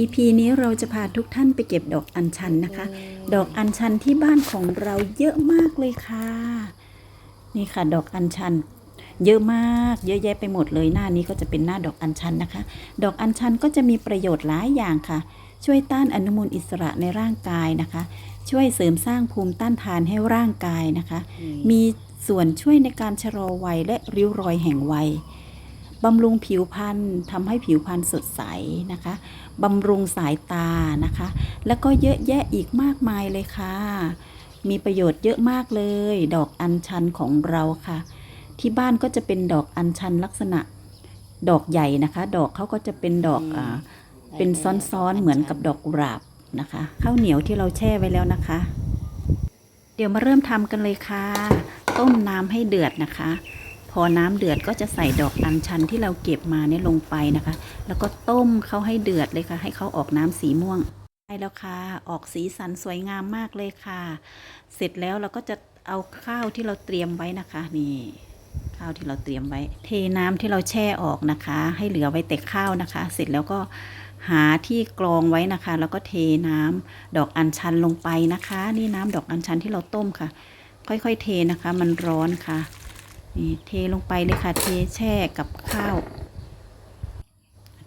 EP นี้เราจะพาทุกท่านไปเก็บดอกอัญชันนะคะ ดอกอัญชันที่บ้านของเราเยอะมากเลยค่ะ นี่ค่ะดอกอัญชัน เยอะมาก เยอะแยะไปหมดเลยหน้านี้ก็จะเป็นหน้าดอกอัญชันนะคะ ดอกอัญชันก็จะมีประโยชน์หลายอย่างค่ะ ช่วยต้านอนุมูลอิสระในร่างกายนะคะ ช่วยเสริมสร้างภูมิต้านทานให้ร่างกายนะคะ มีส่วนช่วยในการชะลอวัยและริ้วรอยแห่งวัย บำรุงผิวพรรณทำให้ผิวพรรณสดใสนะคะบำรุงสายตานะคะ แล้วก็เยอะแยะอีกมากมายเลยค่ะ มีประโยชน์เยอะมากเลย ดอกอัญชันของเราค่ะ ที่บ้านก็จะเป็นดอกอัญชันลักษณะ ดอกใหญ่นะคะ ดอกเขาก็จะเป็นดอกอ่าเป็นซ้อนๆเหมือนกับดอกกุหลาบนะคะข้าวเหนียวที่เราแช่ไว้แล้วนะคะ เดี๋ยวมาเริ่มทำกันเลยค่ะ ต้มน้ำให้เดือดนะคะ พอน้ำเดือดก็จะใส่ดอกอัญชันที่เราเก็บมาเนี่ยลงไปนะคะ แล้วก็ต้มเขาให้เดือดเลยค่ะ ให้เขาออกน้ำสีม่วงได้แล้วค่ะ ออกสีสันสวยงามมากเลยค่ะ เสร็จแล้วเราก็จะเอาข้าวที่เราเตรียมไว้นะคะ นี่ ข้าวที่เราเตรียมไว้ เทน้ำที่เราแช่ออกนะคะ ให้เหลือไว้แต่ข้าวนะคะ เสร็จแล้วก็หาที่กรองไว้นะคะ แล้วก็เทน้ำดอกอัญชันลงไปนะคะ นี่น้ำดอกอัญชันที่เราต้มค่ะ ค่อยๆ เทนะคะ มันร้อนค่ะ นี่เทลงไปเลยค่ะ เทแช่กับข้าว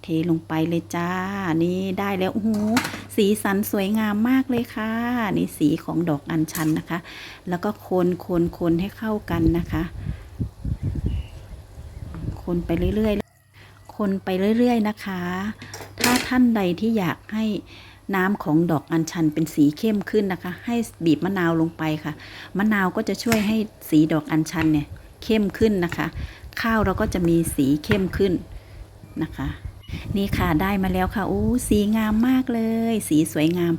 เทลงไปเลยจ้า นี่ได้แล้วโอ้โหสีสันสวยงามมากเลยค่ะ นี่สีของดอกอัญชันนะคะ แล้วก็คนคนคนให้เข้ากันนะคะ คนไปเรื่อยๆ คนไปเรื่อย ๆ นะคะ ถ้าท่านใดที่อยากให้น้ำของดอกอัญชันเป็นสีเข้มขึ้นนะคะ ให้บีบมะนาวลงไปค่ะ มะนาวก็จะช่วยให้สีดอกอัญชันเนี่ย เข้มขึ้นนะคะ ข้าวเราก็จะมีสีเข้มขึ้นนะคะ นี่ค่ะได้มาแล้วค่ะอู้สีงามมากเลย สีสวยงาม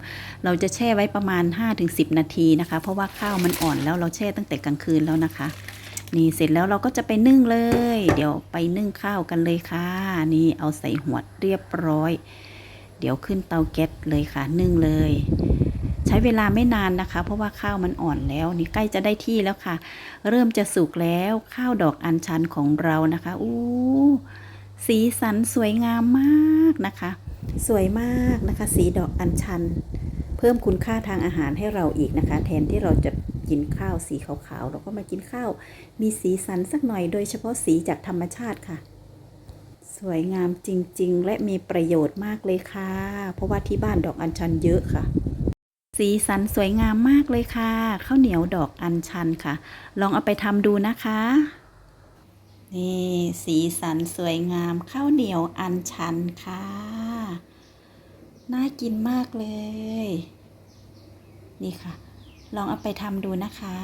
เราจะแช่ไว้ประมาณ 5-10 นาทีนะคะ เพราะว่าข้าวมันอ่อนแล้วเราแช่ตั้งแต่กลางคืนแล้วนะคะ นี่เสร็จแล้วเราก็จะไปนึ่งเลย เดี๋ยวไปนึ่งข้าวกันเลยค่ะ นี่เอาใส่หัวดเรียบร้อย เดี๋ยวขึ้นเตาแก๊สเลยค่ะ นึ่งเลย ใช้เวลาไม่นานนะคะ เพราะว่าข้าวมันอ่อนแล้วนี่ใกล้จะได้ที่แล้วค่ะ เริ่มจะสุกแล้วข้าวดอกอัญชันของเรานะคะอู้สีสันสวยงามมากนะคะ สวยมากนะคะ สีดอกอัญชัน เพิ่มคุณค่าทางอาหารให้เราอีกนะคะ แทนที่เราจะกินข้าวสีขาวๆเราก็มากินข้าว มีสีสันสักหน่อยโดยเฉพาะสีจากธรรมชาติค่ะ สวยงามจริงๆ และมีประโยชน์มากเลยค่ะ เพราะว่าที่บ้านดอกอัญชันเยอะค่ะ สีสันสวยงามมากเลยค่ะข้าวเหนียวดอกอัญชันค่ะ ลองเอาไปทำดูนะคะ นี่สีสันสวยงามข้าวเหนียวอัญชันค่ะ น่ากินมากเลย นี่ค่ะ ลองเอาไปทำดูนะคะ